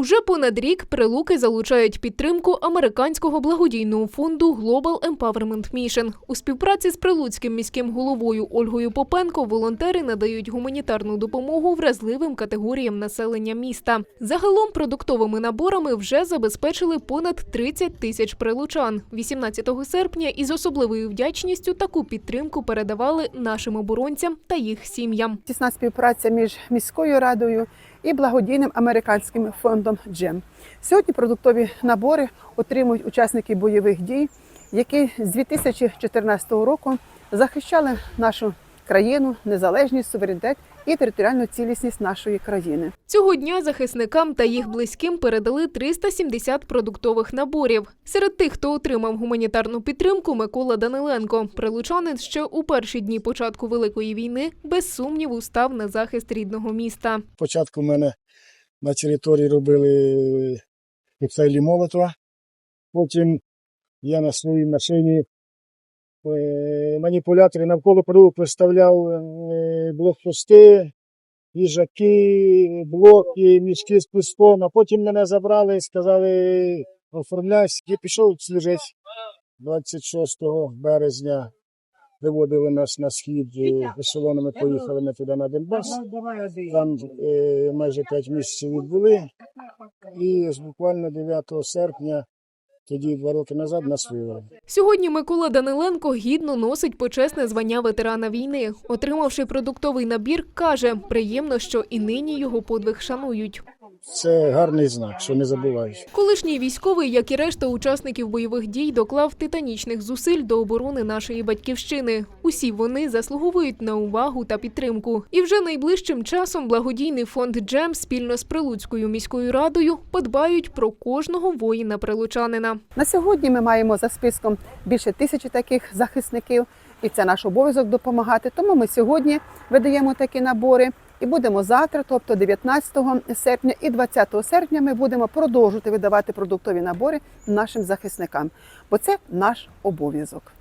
Уже понад рік прилуки залучають підтримку американського благодійного фонду Global Empowerment Mission. У співпраці з прилуцьким міським головою Ольгою Попенко волонтери надають гуманітарну допомогу вразливим категоріям населення міста. Загалом продуктовими наборами вже забезпечили понад 30 тисяч прилучан. 18 серпня із особливою вдячністю таку підтримку передавали нашим оборонцям та їх сім'ям. Тісна співпраця між міською радою і благодійним американським фондом Джем. Сьогодні продуктові набори отримують учасники бойових дій, які з 2014 року захищали нашу країну, незалежність, суверенітет і територіальну цілісність нашої країни. Цього дня захисникам та їх близьким передали 370 продуктових наборів. Серед тих, хто отримав гуманітарну підтримку, Микола Даниленко. Прилучанин ще у перші дні початку великої війни без сумніву став на захист рідного міста. Спочатку мене на території робили коктейлі Молотова. Потім я на своїй машині е, навколо прилук виставляв е, блокпости, їжаки, блоки, мішки з песком, а потім мене забрали і сказали оформляйся. Я пішов служити 26 березня. Виводили нас на схід ешелонами, поїхали ми туди на Донбас. Там е, майже 5 місяців відбули. І буквально 9 серпня, тоді два роки назад, нас вивели. Сьогодні Микола Даниленко гідно носить почесне звання ветерана війни. Отримавши продуктовий набір, каже, приємно, що і нині його подвиг шанують. Це гарний знак, що не забуваєш. Колишній військовий, як і решта учасників бойових дій, доклав титанічних зусиль до оборони нашої батьківщини. Усі вони заслуговують на увагу та підтримку. І вже найближчим часом благодійний фонд Джем спільно з Прилуцькою міською радою подбають про кожного воїна-прилучанина. На сьогодні ми маємо за списком більше тисячі таких захисників, і це наш обов'язок допомагати. Тому ми сьогодні видаємо такі набори. І будемо завтра, тобто 19 серпня і 20 серпня, ми будемо продовжувати видавати продуктові набори нашим захисникам, бо це наш обов'язок.